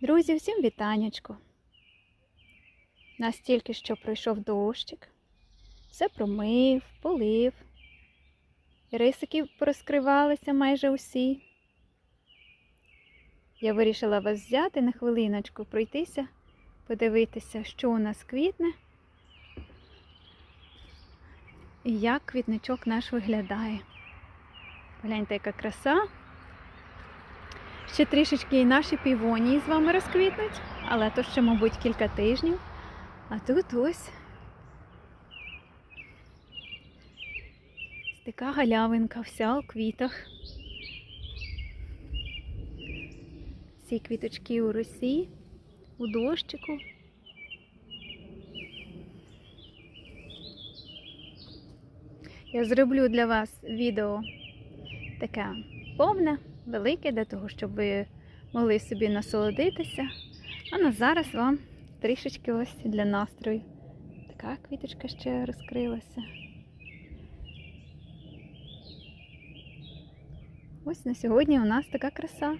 Друзі, всім вітанечко. Нас тільки що пройшов дощик. Все промив, полив. Рисики порозкривалися майже усі. Я вирішила вас взяти на хвилиночку, пройтися, подивитися, що у нас квітне і як квітничок наш виглядає. Гляньте, яка краса. Ще трішечки і наші півонії з вами розквітнуть, але то ще, мабуть, кілька тижнів. А тут ось така галявинка, вся у квітах. Ці квіточки у росі, у дощику. Я зроблю для вас відео таке повне, велике, для того, щоб ви могли собі насолодитися. А на зараз вам трішечки ось для настрою. Така квіточка ще розкрилася. Ось на сьогодні у нас така краса.